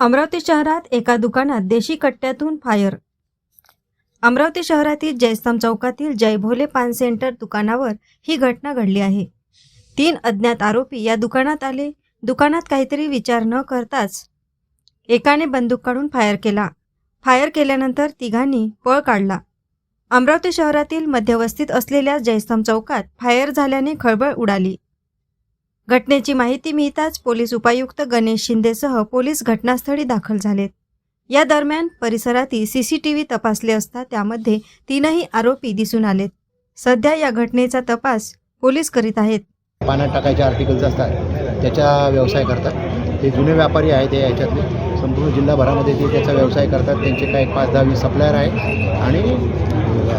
अमरावती शहरात एका दुकानात देशी कट्ट्यातून फायर. अमरावती शहरातील जयस्तंभ चौकातील जय भोले पान सेंटर दुकानावर ही घटना घडली आहे. तीन अज्ञात आरोपी या दुकानात आले. दुकानात काहीतरी विचार न करताच एकाने बंदूक काढून फायर केला. फायर केल्यानंतर तिघांनी पळ काढला. अमरावती शहरातील मध्यवस्थित असलेल्या जयस्तंभ चौकात फायर झाल्याने खळबळ उडाली. घटनेची माहिती मिळताच पोलीस उपायुक्त गणेश शिंदेसह पोलीस घटनास्थळी दाखल झालेत. या दरम्यान परिसरातील सी सी टी व्ही तपासले असता त्यामध्ये तीनही आरोपी दिसून आलेत. सध्या या घटनेचा तपास पोलीस करीत आहेत. पाण्यात टाकायचे आर्टिकल्स असतात त्याचा व्यवसाय करतात. ते जुने व्यापारी आहेत ते याच्यातले. संपूर्ण जिल्हाभरामध्ये ते त्याचा व्यवसाय करतात. त्यांचे काय पाच दहा वीस सप्लायर आहे आणि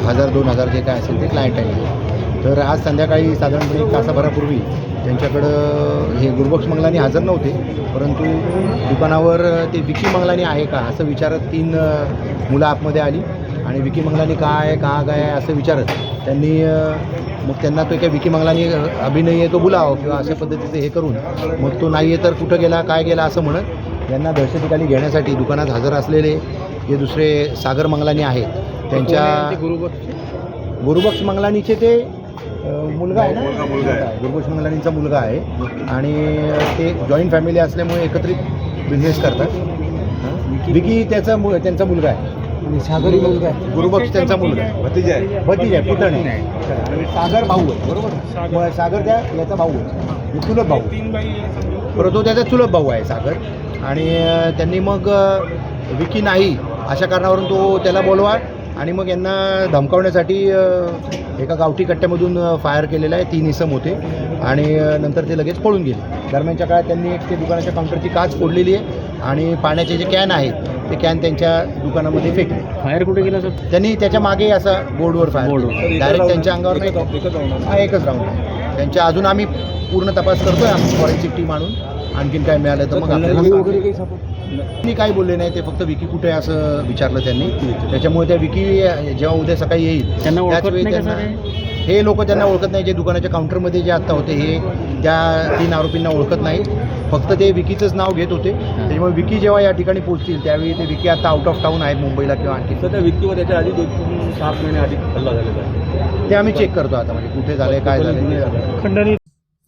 हजार दोन हजार जे काय असेल ते क्लायंट आहे तर आज संध्याकाळी साधारणपणे एक तासाभरापूर्वी त्यांच्याकडं हे गुरुबक्ष मंगलानी हजर नव्हते परंतु दुकानावर ते विकी मंगलानी आहे का असं विचारत तीन मुलं आतमध्ये आली. आणि विकी मंगलानी का आहे का काय आहे असं विचारत. त्यांनी मग त्यांना तो काय विकी मंगलानी अभिनय आहे तो बोलावं किंवा अशा पद्धतीचं हे करून मग तो नाही आहे तर कुठं गेला काय गेला असं म्हणत यांना दहशतीखाली घेण्यासाठी दुकानात हजर असलेले जे दुसरे सागर मंगलानी आहेत त्यांच्या गुरुबक्ष मंगलानीचे ते मुलगा आहे ना? गुरुबक्ष मंगलानींचा मुलगा आहे. आणि ते जॉईंट फॅमिली असल्यामुळे एकत्रित बिझनेस करतात. विकी त्याचा मु त्यांचा मुलगा आहे. आणि सागरी मुलगा आहे. गुरुबक्ष त्यांचा मुलगा आहे. भतीजा आहे भतीज आहे पुतण. आहे आणि सागर भाऊ आहे बरोबर? मग सागर त्या याचा भाऊ आहे. चुलत भाऊ परंतु तो त्याचा चुलत भाऊ आहे सागर. आणि त्यांनी मग विकी नाही अशा कारणावरून तो त्याला बोलवा. आणि मग यांना धमकावण्यासाठी एका गावठी कट्ट्यामधून फायर केलेला आहे. तीन इसम होते. आणि नंतर ते लगेच पळून गेले. दरम्यानच्या काळात त्यांनी एक ते दुकानाच्या काउंटरची काच फोडलेली आहे. आणि पाण्याचे जे कॅन आहेत ते कॅन त्यांच्या दुकानामध्ये फेकले. फायर कुठे गेला सर त्यांनी त्याच्यामागे असा बोर्डवर फायर बोर्डवर. डायरेक्ट त्यांच्या अंगावर नाही. एकच राऊंड हा त्यांच्या अजून आम्ही पूर्ण तपास करतोय आम्ही फॉरेन्सिक टीम आणून. आणखीन काय मिळालं तर मग आपल्याला. मी काही बोलले नाही ते फक्त विकी कुठे आहे असं विचारलं त्यांनी. त्याच्यामुळे त्या विकी जेव्हा उद्या सकाळी येईल त्यांना ओळखत त्याच वेळी नाही का त्यांना- सर हे लोक त्यांना ओळखत नाही जे दुकानाच्या काउंटरमध्ये जे आत्ता होते हे त्या तीन आरोपींना ओळखत नाही फक्त ते विकीचंच नाव घेत होते. त्याच्यामुळे विकी जेव्हा या ठिकाणी पोहोचतील त्यावेळी ते विकी आता आउट ऑफ टाऊन आहेत मुंबईला किंवा आणखी तर त्या व्यक्तीवर त्याच्या आधी दोन तीन सात महिने आधी हल्ला झालेला आहे. ते आम्ही चेक करतो आता म्हणजे कुठे झालंय काय झालंय